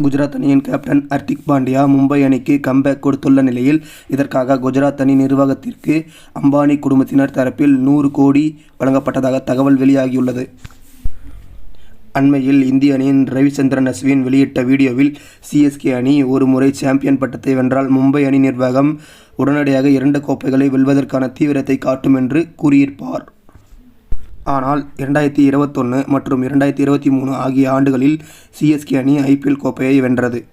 குஜராத் அணியின் கேப்டன் ஹர்திக் பாண்டியா மும்பை அணிக்கு கம்பேக் கொடுத்துள்ள நிலையில் இதற்காக குஜராத் அணி நிர்வாகத்திற்கு அம்பானி குடும்பத்தினர் தரப்பில் நூறு கோடி வழங்கப்பட்டதாக தகவல் வெளியாகியுள்ளது. அண்மையில் இந்திய அணியின் ரவிச்சந்திரன் அஸ்வின் வெளியிட்ட வீடியோவில் சிஎஸ்கே அணி ஒரு முறை சாம்பியன் பட்டத்தை வென்றால் மும்பை அணி நிர்வாகம் உடனடியாக இரண்டு கோப்பைகளை வெல்வதற்கான தீவிரத்தை காட்டும் என்று கூறியிருப்பார். ஆனால் இரண்டாயிரத்தி இருபத்தொன்று மற்றும் இரண்டாயிரத்தி இருபத்தி மூணு ஆகிய ஆண்டுகளில் சிஎஸ்கே அணி ஐபிஎல் கோப்பையை வென்றது.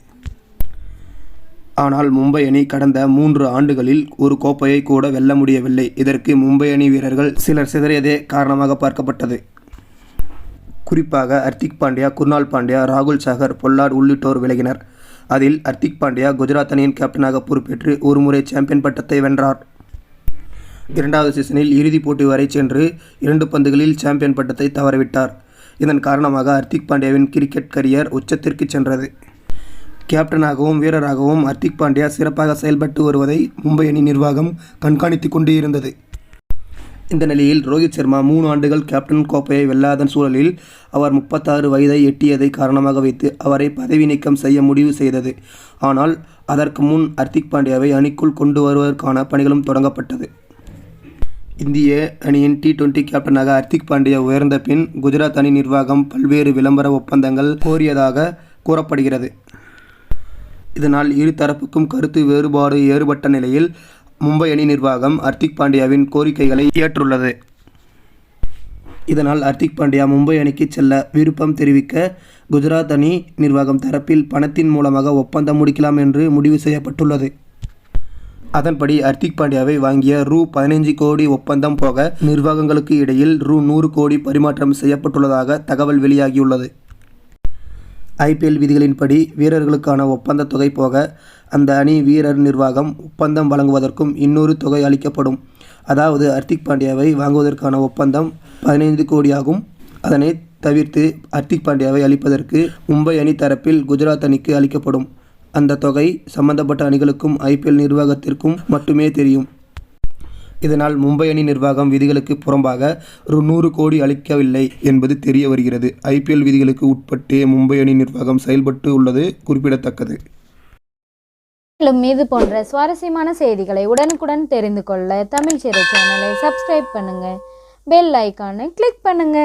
ஆனால் மும்பை அணி கடந்த மூன்று ஆண்டுகளில் ஒரு கோப்பையை கூட வெல்ல முடியவில்லை. இதற்கு மும்பை அணி வீரர்கள் சிலர் சிதறியதே காரணமாக பார்க்கப்பட்டது. குறிப்பாக ஹர்திக் பாண்டியா குர்னால் பாண்டியா ராகுல் சாகர் பொல்லாட் உள்ளிட்டோர் விலகினர். அதில் ஹர்திக் பாண்டியா குஜராத் அணியின் கேப்டனாக பொறுப்பேற்று ஒருமுறை சாம்பியன் பட்டத்தை வென்றார். இரண்டாவது சீசனில் இறுதிப் போட்டி வரை சென்று இரண்டு பந்துகளில் சாம்பியன் பட்டத்தை தவறவிட்டார். இதன் காரணமாக ஹர்திக் பாண்டியாவின் கிரிக்கெட் கரியர் உச்சத்திற்கு சென்றது. கேப்டனாகவும் வீரராகவும் ஹர்திக் பாண்டியா சிறப்பாக செயல்பட்டு வருவதை மும்பை அணி நிர்வாகம் கண்காணித்து கொண்டு இருந்தது இந்த நிலையில் ரோஹித் சர்மா மூணு ஆண்டுகள் கேப்டன் கோப்பையை வெல்லாத சூழலில் அவர் முப்பத்தாறு வயதை எட்டியதை காரணமாக வைத்து அவரை பதவி நீக்கம் செய்ய முடிவு செய்தது. ஆனால் அதற்கு முன் ஹர்திக் பாண்டியாவை அணிக்குள் கொண்டு வருவதற்கான பணிகளும் தொடங்கப்பட்டது. இந்திய அணியின் டி டுவெண்டி கேப்டனாக ஹர்திக் பாண்டியா உயர்ந்த பின் குஜராத் அணி நிர்வாகம் பல்வேறு விளம்பர ஒப்பந்தங்கள் கோரியதாக கூறப்படுகிறது. இதனால் இரு தரப்புக்கும் கருத்து வேறுபாடு ஏற்பட்ட நிலையில் மும்பை அணி நிர்வாகம் ஹர்திக் பாண்டியாவின் கோரிக்கைகளை ஏற்றுள்ளது. இதனால் ஹர்திக் பாண்டியா மும்பை அணிக்கு செல்ல விருப்பம் தெரிவிக்க குஜராத் அணி நிர்வாகம் தரப்பில் பணத்தின் மூலமாக ஒப்பந்தம் முடிக்கலாம் என்று முடிவு செய்யப்பட்டுள்ளது. அதன்படி ஹர்திக் பாண்டியாவை வாங்கிய ரூ பதினைஞ்சு கோடி ஒப்பந்தம் போக நிர்வாகங்களுக்கு இடையில் ரூ நூறு கோடி பரிமாற்றம் செய்யப்பட்டுள்ளதாக தகவல் வெளியாகியுள்ளது. ஐபிஎல் விதிகளின்படி வீரர்களுக்கான ஒப்பந்த தொகை போக அந்த அணி வீரர் நிர்வாகம் ஒப்பந்தம் வழங்குவதற்கும் இன்னொரு தொகை அளிக்கப்படும். அதாவது ஹர்திக் பாண்டியாவை வாங்குவதற்கான ஒப்பந்தம் பதினைந்து கோடியாகும். அதனை தவிர்த்து ஹர்திக் பாண்டியாவை அளிப்பதற்கு மும்பை அணி தரப்பில் குஜராத் அணிக்கு அளிக்கப்படும். அந்த தொகை சம்பந்தப்பட்ட அணிகளுக்கும் ஐபிஎல் நிர்வாகத்திற்கும் மட்டுமே தெரியும். இதனால் மும்பை அணி நிர்வாகம் விதிகளுக்கு புறம்பாக ஒரு நூறு கோடி அளிக்கவில்லை என்பது தெரிய வருகிறது. ஐபிஎல் விதிகளுக்கு உட்பட்டே மும்பை அணி நிர்வாகம் செயல்பட்டு உள்ளது குறிப்பிடத்தக்கது. மேலும் இது போன்ற சுவாரஸ்யமான செய்திகளை உடனுக்குடன் தெரிந்து கொள்ள தமிழ் சிறை சேனலை சப்ஸ்கிரைப் பண்ணுங்க. பெல் ஐக்கானை கிளிக் பண்ணுங்க.